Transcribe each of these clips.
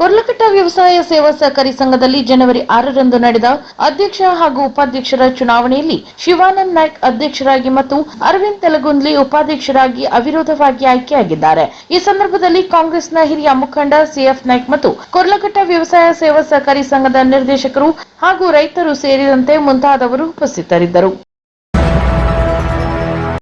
ಕೊರ್ಲಕಟ್ಟ ವ್ಯವಸಾಯ ಸೇವಾ ಸಹಕಾರಿ ಸಂಘದಲ್ಲಿ ಜನವರಿ ಆರರಂದು ನಡೆದ ಅಧ್ಯಕ್ಷ ಹಾಗೂ ಉಪಾಧ್ಯಕ್ಷರ ಚುನಾವಣೆಯಲ್ಲಿ ಶಿವಾನಂದ್ ನಾಯ್ಕ್ ಅಧ್ಯಕ್ಷರಾಗಿ ಮತ್ತು ಅರವಿಂದ್ ತೆಲಗುಂದ್ಲಿ ಉಪಾಧ್ಯಕ್ಷರಾಗಿ ಅವಿರೋಧವಾಗಿ ಆಯ್ಕೆಯಾಗಿದ್ದಾರೆ. ಈ ಸಂದರ್ಭದಲ್ಲಿ ಕಾಂಗ್ರೆಸ್ನ ಹಿರಿಯ ಮುಖಂಡ ಸಿಎಫ್ ನಾಯ್ಕ್ ಮತ್ತು ಕೊರ್ಲಕಟ್ಟ ವ್ಯವಸಾಯ ಸೇವಾ ಸಹಕಾರಿ ಸಂಘದ ನಿರ್ದೇಶಕರು ಹಾಗೂ ರೈತರು ಸೇರಿದಂತೆ ಮುಂತಾದವರು ಉಪಸ್ಥಿತರಿದ್ದರು.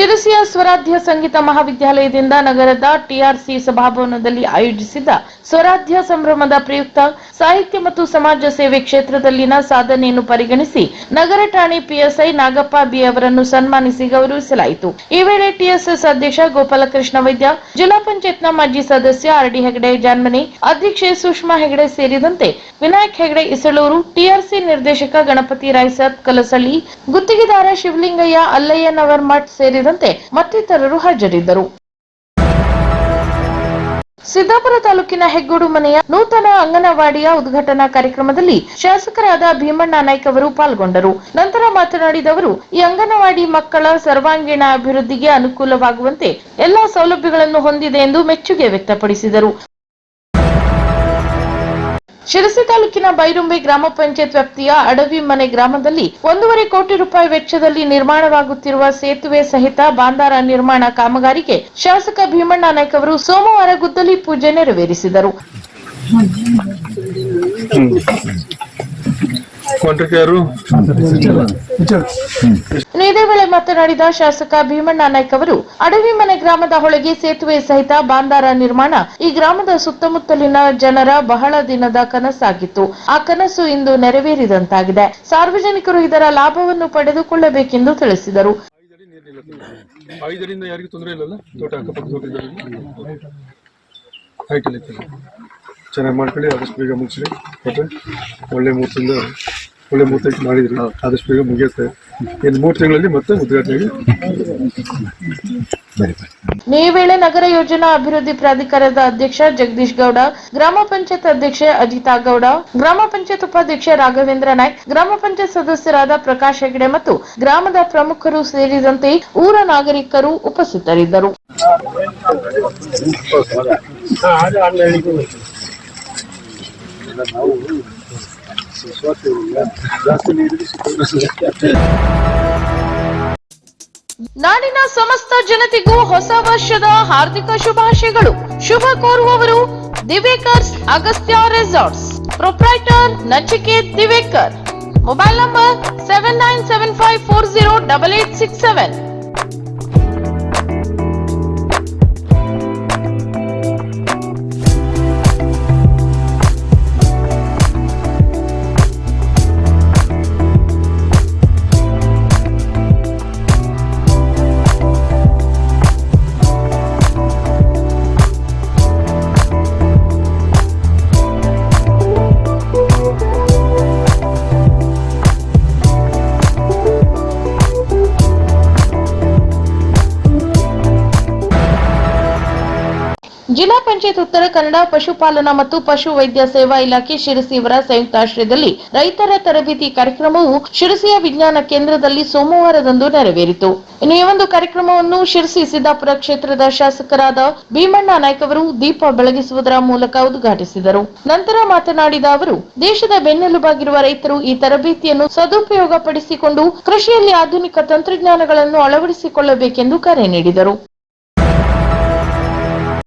ಶಿರಸಿಯ ಸ್ವರಾಧ್ಯ ಸಂಗೀತ ಮಹಾವಿದ್ಯಾಲಯದಿಂದ ನಗರದ ಟಿಆರ್ಸಿ ಸಭಾಭವನದಲ್ಲಿ ಆಯೋಜಿಸಿದ್ದ ಸ್ವರಾಧ್ಯ ಸಂಭ್ರಮದ ಪ್ರಯುಕ್ತ ಸಾಹಿತ್ಯ ಮತ್ತು ಸಮಾಜ ಸೇವೆ ಕ್ಷೇತ್ರದಲ್ಲಿನ ಸಾಧನೆಯನ್ನು ಪರಿಗಣಿಸಿ ನಗರ ಠಾಣೆ ಪಿಎಸ್ಐ ನಾಗಪ್ಪ ಬಿ ಅವರನ್ನು ಸನ್ಮಾನಿಸಿ ಗೌರವಿಸಲಾಯಿತು. ಈ ವೇಳೆ ಟಿಎಸ್ಎಸ್ ಅಧ್ಯಕ್ಷ ಗೋಪಾಲಕೃಷ್ಣ ವೈದ್ಯ, ಜಿಲ್ಲಾ ಪಂಚಾಯತ್ನ ಮಾಜಿ ಸದಸ್ಯ ಆರ್ಡಿ ಹೆಗಡೆ ಜಾನ್ಮನಿ, ಅಧ್ಯಕ್ಷೆ ಸುಷ್ಮಾ ಹೆಗಡೆ ಸೇರಿದಂತೆ ವಿನಾಯಕ್ ಹೆಗಡೆ ಇಸಳೂರು ಟಿಆರ್ಸಿ ನಿರ್ದೇಶಕ ಗಣಪತಿ ರಾಯ್ಸತ್ ಕಲಸಳ್ಳಿ, ಗುತ್ತಿಗೆದಾರ ಶಿವಲಿಂಗಯ್ಯ ಅಲ್ಲಯ್ಯನವರ್ ಮಠ್ ಸೇರಿದಂತೆ ಮತ್ತಿತರರು ಹಾಜರಿದ್ದರು. ಸಿದ್ದಾಪುರ ತಾಲೂಕಿನ ಹೆಗ್ಗೋಡು ಮನೆಯ ನೂತನ ಅಂಗನವಾಡಿಯ ಉದ್ಘಾಟನಾ ಕಾರ್ಯಕ್ರಮದಲ್ಲಿ ಶಾಸಕರಾದ ಭೀಮಣ್ಣ ನಾಯ್ಕ ಅವರು ಪಾಲ್ಗೊಂಡರು. ನಂತರ ಮಾತನಾಡಿದ ಅವರು, ಈ ಅಂಗನವಾಡಿ ಮಕ್ಕಳ ಸರ್ವಾಂಗೀಣ ಅಭಿವೃದ್ಧಿಗೆ ಅನುಕೂಲವಾಗುವಂತೆ ಎಲ್ಲಾ ಸೌಲಭ್ಯಗಳನ್ನು ಹೊಂದಿದೆ ಎಂದು ಮೆಚ್ಚುಗೆ ವ್ಯಕ್ತಪಡಿಸಿದರು. ಶಿರಸಿ ತಾಲೂಕಿನ ಬೈರುಂಬೆ ಗ್ರಾಮ ಪಂಚಾಯತ್ ವ್ಯಾಪ್ತಿಯ ಅಡವಿ ಮನೆ ಗ್ರಾಮದಲ್ಲಿ ಒಂದೂವರೆ ಕೋಟಿ ರೂಪಾಯಿ ವೆಚ್ಚದಲ್ಲಿ ನಿರ್ಮಾಣವಾಗುತ್ತಿರುವ ಸೇತುವೆ ಸಹಿತ ಬಾಂದಾರ ನಿರ್ಮಾಣ ಕಾಮಗಾರಿಗೆ ಶಾಸಕ ಭೀಮಣ್ಣ ನಾಯ್ಕ ಅವರು ಸೋಮವಾರ ಗುದ್ದಲಿ ಪೂಜೆ ನೆರವೇರಿಸಿದರು. ಕಾಂಟ್ರಾಕ್ಟ್ ಇದೇ ವೇಳೆ ಮಾತನಾಡಿದ ಶಾಸಕ ಭೀಮಣ್ಣ ನಾಯ್ಕ್ ಅವರು ಅಡವಿ ಮನೆ ಗ್ರಾಮದ ಹೊಳೆಗೆ ಸೇತುವೆ ಸಹಿತ ಬಾಂದಾರ ನಿರ್ಮಾಣ ಈ ಗ್ರಾಮದ ಸುತ್ತಮುತ್ತಲಿನ ಜನರ ಬಹಳ ದಿನದ ಕನಸಾಗಿತ್ತು. ಆ ಕನಸು ಇಂದು ನೆರವೇರಿದಂತಾಗಿದೆ. ಸಾರ್ವಜನಿಕರು ಇದರ ಲಾಭವನ್ನು ಪಡೆದುಕೊಳ್ಳಬೇಕೆಂದು ತಿಳಿಸಿದರು. ಐದಡಿ ಐದರಿಂದ ಯಾರಿಗೂ ತೊಂದರೆ ಇಲ್ಲಲ್ಲ? ತೋಟ ಅಕ್ಕಪಕ್ಕ ತೋಟದಲ್ಲಿ ಚೆನ್ನಾಗಿ ಮಾಡ್ಕೊಳ್ಳಿ ಆದಷ್ಟು ಬೇಗ ಮುಗಿಸ್ರಿ ಮತ್ತೆ ಒಳ್ಳೆ ಮುಹೂರ್ತದಿಂದ ಒಳ್ಳೆ ಮುಹೂರ್ತ ಮಾಡಿದ್ರಿ. ಆದಷ್ಟು ಬೇಗ ಮುಗಿಯುತ್ತೆ. ಇನ್ನು ಮೂರು ತಿಂಗಳಲ್ಲಿ ಮತ್ತೆ ಉದ್ಘಾಟನೆ ಈ ವೇಳೆ ನಗರ ಯೋಜನಾ ಅಭಿವೃದ್ಧಿ ಪ್ರಾಧಿಕಾರದ ಅಧ್ಯಕ್ಷ ಜಗದೀಶ್ ಗೌಡ ಗ್ರಾಮ ಪಂಚಾಯತ್ ಅಧ್ಯಕ್ಷೆ ಅಜಿತಾ ಗೌಡ ಗ್ರಾಮ ಪಂಚಾಯತ್ ಉಪಾಧ್ಯಕ್ಷ ರಾಘವೇಂದ್ರ ನಾಯ್ಕ್ ಗ್ರಾಮ ಪಂಚಾಯತ್ ಸದಸ್ಯರಾದ ಪ್ರಕಾಶ್ ಹೆಗಡೆ ಮತ್ತು ಗ್ರಾಮದ ಪ್ರಮುಖರು ಸೇರಿದಂತೆ ಊರ ನಾಗರಿಕರು ಉಪಸ್ಥಿತರಿದ್ದರು. ನಾಡಿನ ಸಮಸ್ತ ಜನತೆಗೂ ಹೊಸ ವರ್ಷದ ಹಾರ್ದಿಕ ಶುಭಾಶಯಗಳು. ಶುಭ ಕೋರುವವರು Divekars Agastya resorts. Proprietor Nachiket Divekar mobile number seven nine seven five four zero double eight six seven Uttara Kannada, ಪಶುಪಾಲನಾ ಮತ್ತು ಪಶು ವೈದ್ಯ ಸೇವಾ ಇಲಾಖೆ ಶಿರಸಿ ಇವರ ಸಂಯುಕ್ತಾಶ್ರಯದಲ್ಲಿ ರೈತರ ತರಬೇತಿ ಕಾರ್ಯಕ್ರಮವು ಶಿರಸಿಯ ವಿಜ್ಞಾನ ಕೇಂದ್ರದಲ್ಲಿ ಸೋಮವಾರದಂದು ನೆರವೇರಿತು. ಇನ್ನು ಈ ಒಂದು ಕಾರ್ಯಕ್ರಮವನ್ನು ಶಿರಸಿ ಸಿದ್ದಾಪುರ ಕ್ಷೇತ್ರದ ಶಾಸಕರಾದ ಭೀಮಣ್ಣ ನಾಯ್ಕ ಅವರು ದೀಪ ಬೆಳಗಿಸುವುದರ ಮೂಲಕ ಉದ್ಘಾಟಿಸಿದರು. ನಂತರ ಮಾತನಾಡಿದ ಅವರು, ದೇಶದ ಬೆನ್ನೆಲುಬಾಗಿರುವ ರೈತರು ಈ ತರಬೇತಿಯನ್ನು ಸದುಪಯೋಗ ಪಡಿಸಿಕೊಂಡು ಕೃಷಿಯಲ್ಲಿ ಆಧುನಿಕ ತಂತ್ರಜ್ಞಾನಗಳನ್ನು ಅಳವಡಿಸಿಕೊಳ್ಳಬೇಕೆಂದು ಕರೆ ನೀಡಿದರು.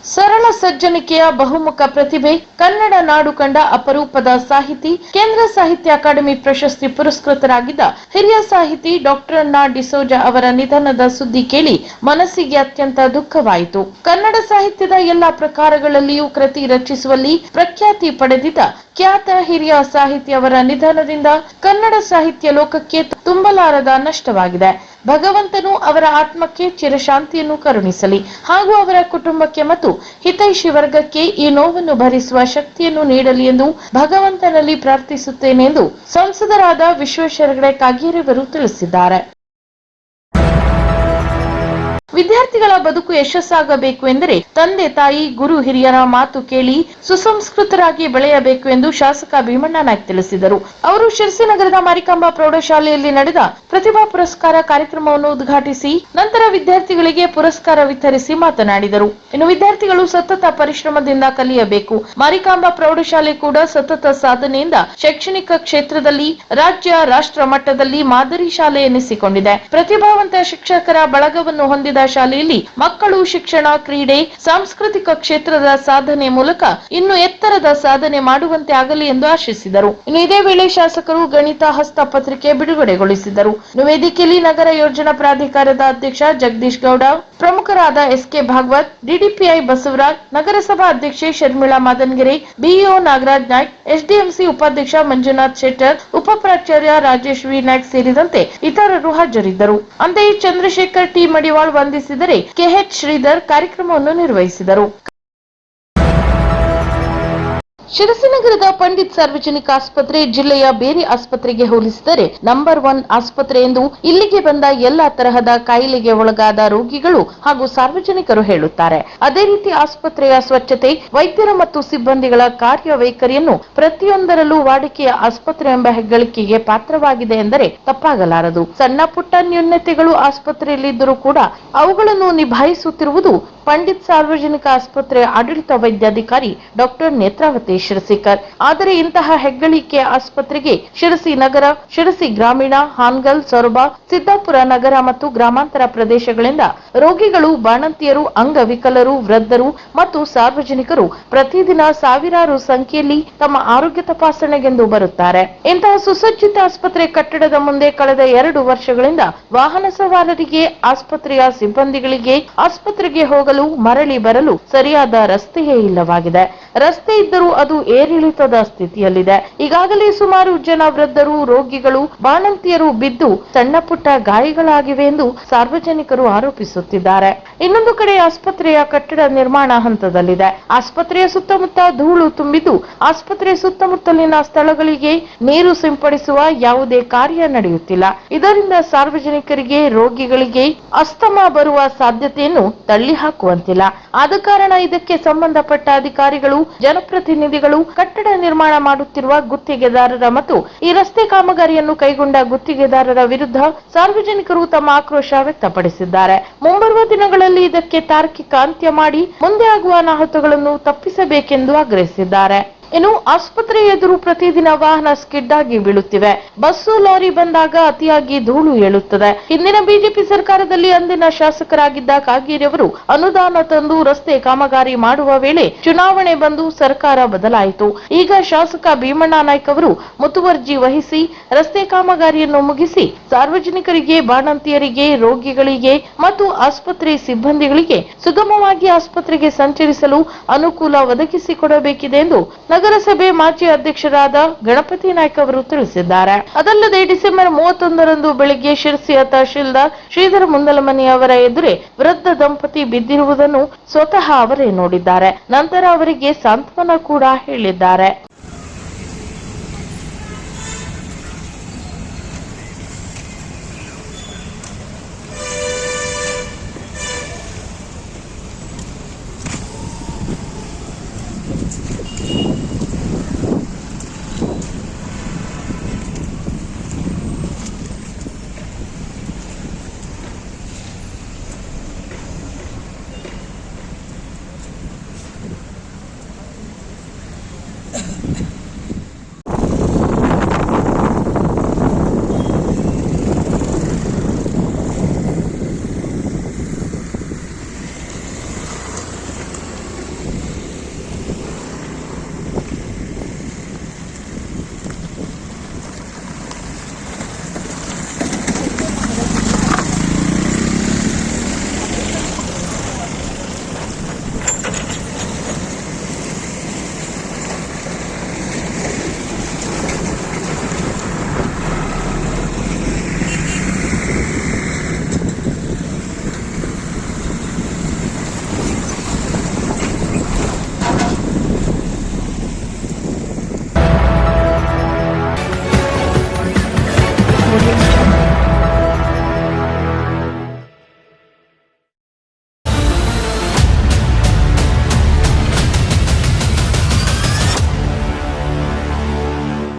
ಸರಳ ಸಜ್ಜನಿಕೆಯ ಬಹುಮುಖ ಪ್ರತಿಭೆ ಕನ್ನಡ ನಾಡು ಕಂಡ ಅಪರೂಪದ ಸಾಹಿತಿ, ಕೇಂದ್ರ ಸಾಹಿತ್ಯ ಅಕಾಡೆಮಿ ಪ್ರಶಸ್ತಿ ಪುರಸ್ಕೃತರಾಗಿದ್ದ ಹಿರಿಯ ಸಾಹಿತಿ ಡಾಕ್ಟರ್ ನಾ ಡಿಸೋಜ ಅವರ ನಿಧನದ ಸುದ್ದಿ ಕೇಳಿ ಮನಸ್ಸಿಗೆ ಅತ್ಯಂತ ದುಃಖವಾಯಿತು. ಕನ್ನಡ ಸಾಹಿತ್ಯದ ಎಲ್ಲಾ ಪ್ರಕಾರಗಳಲ್ಲಿಯೂ ಕೃತಿ ರಚಿಸುವಲ್ಲಿ ಪ್ರಖ್ಯಾತಿ ಪಡೆದಿದ್ದ ಖ್ಯಾತ ಹಿರಿಯ ಸಾಹಿತಿ ಅವರ ನಿಧನದಿಂದ ಕನ್ನಡ ಸಾಹಿತ್ಯ ಲೋಕಕ್ಕೆ ತುಂಬಲಾರದ ನಷ್ಟವಾಗಿದೆ. ಭಗವಂತನು ಅವರ ಆತ್ಮಕ್ಕೆ ಚಿರಶಾಂತಿಯನ್ನು ಕರುಣಿಸಲಿ ಹಾಗೂ ಅವರ ಕುಟುಂಬಕ್ಕೆ ಮತ್ತು ಹಿತೈಷಿ ವರ್ಗಕ್ಕೆ ಈ ನೋವನ್ನು ಭರಿಸುವ ಶಕ್ತಿಯನ್ನು ನೀಡಲಿ ಎಂದು ಭಗವಂತನಲ್ಲಿ ಪ್ರಾರ್ಥಿಸುತ್ತೇನೆ ಎಂದು ಸಂಸದರಾದ ವಿಶ್ವೇಶ್ವರ ಹೆಗಡೆ ಕಾಗೇರಿಯವರು ತಿಳಿಸಿದ್ದಾರೆ. ವಿದ್ಯಾರ್ಥಿಗಳ ಬದುಕು ಯಶಸ್ಸಾಗಬೇಕು ಎಂದರೆ ತಂದೆ ತಾಯಿ, ಗುರು ಹಿರಿಯರ ಮಾತು ಕೇಳಿ ಸುಸಂಸ್ಕೃತರಾಗಿ ಬೆಳೆಯಬೇಕು ಎಂದು ಶಾಸಕ ಭೀಮಣ್ಣ ನಾಯ್ಕ್ ತಿಳಿಸಿದರು. ಅವರು ಶಿರಸಿ ನಗರದ ಮಾರಿಕಾಂಬಾ ಪ್ರೌಢಶಾಲೆಯಲ್ಲಿ ನಡೆದ ಪ್ರತಿಭಾ ಪುರಸ್ಕಾರ ಕಾರ್ಯಕ್ರಮವನ್ನು ಉದ್ಘಾಟಿಸಿ ನಂತರ ವಿದ್ಯಾರ್ಥಿಗಳಿಗೆ ಪುರಸ್ಕಾರ ವಿತರಿಸಿ ಮಾತನಾಡಿದರು. ಇನ್ನು ವಿದ್ಯಾರ್ಥಿಗಳು ಸತತ ಪರಿಶ್ರಮದಿಂದ ಕಲಿಯಬೇಕು. ಮಾರಿಕಾಂಬಾ ಪ್ರೌಢಶಾಲೆ ಕೂಡ ಸತತ ಸಾಧನೆಯಿಂದ ಶೈಕ್ಷಣಿಕ ಕ್ಷೇತ್ರದಲ್ಲಿ, ರಾಜ್ಯ, ರಾಷ್ಟ್ರ ಮಟ್ಟದಲ್ಲಿ ಮಾದರಿ ಶಾಲೆ ಎನಿಸಿಕೊಂಡಿದೆ. ಪ್ರತಿಭಾವಂತ ಶಿಕ್ಷಕರ ಬಳಗವನ್ನು ಹೊಂದಿದ ಶಾಲೆಯಲ್ಲಿ ಮಕ್ಕಳು ಶಿಕ್ಷಣ ಕ್ರೀಡೆ, ಸಾಂಸ್ಕೃತಿಕ ಕ್ಷೇತ್ರದ ಸಾಧನೆ ಮೂಲಕ ಇನ್ನು ಎತ್ತರದ ಸಾಧನೆ ಮಾಡುವಂತೆ ಆಗಲಿ ಎಂದು ಆಶಿಸಿದರು. ಇನ್ನು ಇದೇ ವೇಳೆ ಶಾಸಕರು ಗಣಿತ, ಹಸ್ತ ಪತ್ರಿಕೆ ಬಿಡುಗಡೆಗೊಳಿಸಿದರು. ವೇದಿಕೆಯಲ್ಲಿ ನಗರ ಯೋಜನಾ ಪ್ರಾಧಿಕಾರದ ಅಧ್ಯಕ್ಷ ಜಗದೀಶ್ ಗೌಡ, ಪ್ರಮುಖರಾದ ಎಸ್ಕೆ ಭಾಗವತ್, ಡಿಡಿಪಿಐ ಬಸವರಾಜ್, ನಗರಸಭಾ ಅಧ್ಯಕ್ಷೆ ಶರ್ಮಿಳಾ ಮಾದನ್ಗಿರಿ, ಬಿಇಒ ನಾಗರಾಜ್ ನಾಯ್ಕ್, ಎಸ್ಡಿಎಂಸಿ ಉಪಾಧ್ಯಕ್ಷ ಮಂಜುನಾಥ್ ಶೆಟ್ಟರ್ ಉಪ ಪ್ರಾಚಾರ್ಯ ರಾಜೇಶ್ ವಿ ನಾಯ್ಕ್ ಸೇರಿದಂತೆ ಇತರರು ಹಾಜರಿದ್ದರು. ಅಂತೆಯೇ ಚಂದ್ರಶೇಖರ್ ಟಿ ಮಡಿವಾಳ್ ವಂದಿಸಿದರೆ ಕೆಎಚ್ ಶ್ರೀಧರ್ ಕಾರ್ಯಕ್ರಮವನ್ನು ನಿರ್ವಹಿಸಿದರು. ಶಿರಸಿ ನಗರದ ಪಂಡಿತ್ ಸಾರ್ವಜನಿಕ ಆಸ್ಪತ್ರೆ ಜಿಲ್ಲೆಯ ಬೇರೆ ಆಸ್ಪತ್ರೆಗೆ ಹೋಲಿಸಿದರೆ ನಂಬರ್ ಒನ್ ಆಸ್ಪತ್ರೆ ಎಂದು ಇಲ್ಲಿಗೆ ಬಂದ ಎಲ್ಲಾ ತರಹದ ಕಾಯಿಲೆಗೆ ಒಳಗಾದ ರೋಗಿಗಳು ಹಾಗೂ ಸಾರ್ವಜನಿಕರು ಹೇಳುತ್ತಾರೆ. ಅದೇ ರೀತಿ ಆಸ್ಪತ್ರೆಯ ಸ್ವಚ್ಛತೆ, ವೈದ್ಯರ ಮತ್ತು ಸಿಬ್ಬಂದಿಗಳ ಕಾರ್ಯವೈಖರಿಯನ್ನು ಪ್ರತಿಯೊಂದರಲ್ಲೂ ವಾಡಿಕೆಯ ಆಸ್ಪತ್ರೆ ಎಂಬ ಹೆಗ್ಗಳಿಕೆಗೆ ಪಾತ್ರವಾಗಿದೆ ಎಂದರೆ ತಪ್ಪಾಗಲಾರದು. ಸಣ್ಣ ಪುಟ್ಟ ನ್ಯೂನತೆಗಳು ಆಸ್ಪತ್ರೆಯಲ್ಲಿದ್ದರೂ ಕೂಡ ಅವುಗಳನ್ನು ನಿಭಾಯಿಸುತ್ತಿರುವುದು ಪಂಡಿತ್ ಸಾರ್ವಜನಿಕ ಆಸ್ಪತ್ರೆ ಆಡಳಿತ ವೈದ್ಯಾಧಿಕಾರಿ ಡಾಕ್ಟರ್ ನೇತ್ರಾವತಿ ಶಿರಸಿಕರ್. ಆದರೆ ಇಂತಹ ಹೆಗ್ಗಳಿಕೆ ಆಸ್ಪತ್ರೆಗೆ ಶಿರಸಿ ನಗರ, ಶಿರಸಿ ಗ್ರಾಮೀಣ, ಹಾನ್ಗಲ್, ಸೊರಬ, ಸಿದ್ದಾಪುರ ನಗರ ಮತ್ತು ಗ್ರಾಮಾಂತರ ಪ್ರದೇಶಗಳಿಂದ ರೋಗಿಗಳು, ಬಾಣಂತಿಯರು, ಅಂಗವಿಕಲರು, ವೃದ್ಧರು ಮತ್ತು ಸಾರ್ವಜನಿಕರು ಪ್ರತಿದಿನ ಸಾವಿರಾರು ಸಂಖ್ಯೆಯಲ್ಲಿ ತಮ್ಮ ಆರೋಗ್ಯ ತಪಾಸಣೆಗೆಂದು ಬರುತ್ತಾರೆ. ಇಂತಹ ಸುಸಜ್ಜಿತ ಆಸ್ಪತ್ರೆ ಕಟ್ಟಡದ ಮುಂದೆ ಕಳೆದ ಎರಡು ವರ್ಷಗಳಿಂದ ವಾಹನ ಸವಾರರಿಗೆ, ಆಸ್ಪತ್ರೆಯ ಸಿಬ್ಬಂದಿಗಳಿಗೆ ಆಸ್ಪತ್ರೆಗೆ ಹೋಗಲು ಮರಳಿ ಬರಲು ಸರಿಯಾದ ರಸ್ತೆಯೇ ಇಲ್ಲವಾಗಿದೆ. ರಸ್ತೆ ಇದ್ದರೂ ಅದು ಏರಿಳಿತದ ಸ್ಥಿತಿಯಲ್ಲಿದೆ. ಈಗಾಗಲೇ ಸುಮಾರು ಜನ ವೃದ್ಧರು, ರೋಗಿಗಳು, ಬಾಣಂತಿಯರು ಬಿದ್ದು ಸಣ್ಣ ಪುಟ್ಟ ಗಾಯಗಳಾಗಿವೆ ಎಂದು ಸಾರ್ವಜನಿಕರು ಆರೋಪಿಸುತ್ತಿದ್ದಾರೆ. ಇನ್ನೊಂದು ಕಡೆ ಆಸ್ಪತ್ರೆಯ ಕಟ್ಟಡ ನಿರ್ಮಾಣ ಹಂತದಲ್ಲಿದೆ. ಆಸ್ಪತ್ರೆಯ ಸುತ್ತಮುತ್ತ ಧೂಳು ತುಂಬಿದ್ದು, ಆಸ್ಪತ್ರೆ ಸುತ್ತಮುತ್ತಲಿನ ಸ್ಥಳಗಳಿಗೆ ನೀರು ಸಿಂಪಡಿಸುವ ಯಾವುದೇ ಕಾರ್ಯ ನಡೆಯುತ್ತಿಲ್ಲ. ಇದರಿಂದ ಸಾರ್ವಜನಿಕರಿಗೆ, ರೋಗಿಗಳಿಗೆ ಅಸ್ತಮ ಬರುವ ಸಾಧ್ಯತೆಯನ್ನು ತಳ್ಳಿ ಹಾಕುವಂತಿಲ್ಲ ಆದ ಕಾರಣ ಇದಕ್ಕೆ ಸಂಬಂಧಪಟ್ಟ ಅಧಿಕಾರಿಗಳು, ಜನಪ್ರತಿನಿಧಿಗಳು ಕಟ್ಟಡ ನಿರ್ಮಾಣ ಮಾಡುತ್ತಿರುವ ಗುತ್ತಿಗೆದಾರರ ಮತ್ತು ಈ ರಸ್ತೆ ಕಾಮಗಾರಿಯನ್ನು ಕೈಗೊಂಡ ಗುತ್ತಿಗೆದಾರರ ವಿರುದ್ಧ ಸಾರ್ವಜನಿಕರು ತಮ್ಮ ಆಕ್ರೋಶ ವ್ಯಕ್ತಪಡಿಸಿದ್ದಾರೆ. ಮುಂಬರುವ ದಿನಗಳಲ್ಲಿ ಇದಕ್ಕೆ ತಾರ್ಕಿಕ ಅಂತ್ಯ ಮಾಡಿ ಮುಂದೆ ಆಗುವ ಅನಾಹುತಗಳನ್ನು ತಪ್ಪಿಸಬೇಕೆಂದು ಆಗ್ರಹಿಸಿದ್ದಾರೆ. ಇನ್ನು ಆಸ್ಪತ್ರೆ ಎದುರು ಪ್ರತಿದಿನ ವಾಹನ ಸ್ಕಿಡ್ ಆಗಿ ಬೀಳುತ್ತಿವೆ. ಬಸ್ಸು, ಲಾರಿ ಬಂದಾಗ ಅತಿಯಾಗಿ ಧೂಳು ಏಳುತ್ತದೆ. ಹಿಂದಿನ ಬಿಜೆಪಿ ಸರ್ಕಾರದಲ್ಲಿ ಅಂದಿನ ಶಾಸಕರಾಗಿದ್ದ ಕಾಗೇರಿಯವರು ಅನುದಾನ ತಂದು ರಸ್ತೆ ಕಾಮಗಾರಿ ಮಾಡುವ ವೇಳೆ ಚುನಾವಣೆ ಬಂದು ಸರ್ಕಾರ ಬದಲಾಯಿತು. ಈಗ ಶಾಸಕ ಭೀಮಣ್ಣ ನಾಯ್ಕ ಅವರು ಮುತುವರ್ಜಿ ವಹಿಸಿ ರಸ್ತೆ ಕಾಮಗಾರಿಯನ್ನು ಮುಗಿಸಿ ಸಾರ್ವಜನಿಕರಿಗೆ, ಬಾಣಂತಿಯರಿಗೆ, ರೋಗಿಗಳಿಗೆ ಮತ್ತು ಆಸ್ಪತ್ರೆ ಸಿಬ್ಬಂದಿಗಳಿಗೆ ಸುಗಮವಾಗಿ ಆಸ್ಪತ್ರೆಗೆ ಸಂಚರಿಸಲು ಅನುಕೂಲ ಒದಗಿಸಿಕೊಡಬೇಕಿದೆ ಎಂದು ನಗರಸಭೆ ಮಾಜಿ ಅಧ್ಯಕ್ಷರಾದ ಗಣಪತಿ ನಾಯ್ಕ ಅವರು ತಿಳಿಸಿದ್ದಾರೆ. ಅದಲ್ಲದೆ ಡಿಸೆಂಬರ್ ಮೂವತ್ತೊಂದರಂದು ಬೆಳಿಗ್ಗೆ ಶಿರಸಿಯ ತಹಶೀಲ್ದಾರ್ ಶ್ರೀಧರ ಮುಂದಲಮನಿ ಅವರ ಎದುರೇ ವೃದ್ಧ ದಂಪತಿ ಬಿದ್ದಿರುವುದನ್ನು ಸ್ವತಃ ಅವರೇ ನೋಡಿದ್ದಾರೆ. ನಂತರ ಅವರಿಗೆ ಸಾಂತ್ವನ ಕೂಡ ಹೇಳಿದ್ದಾರೆ.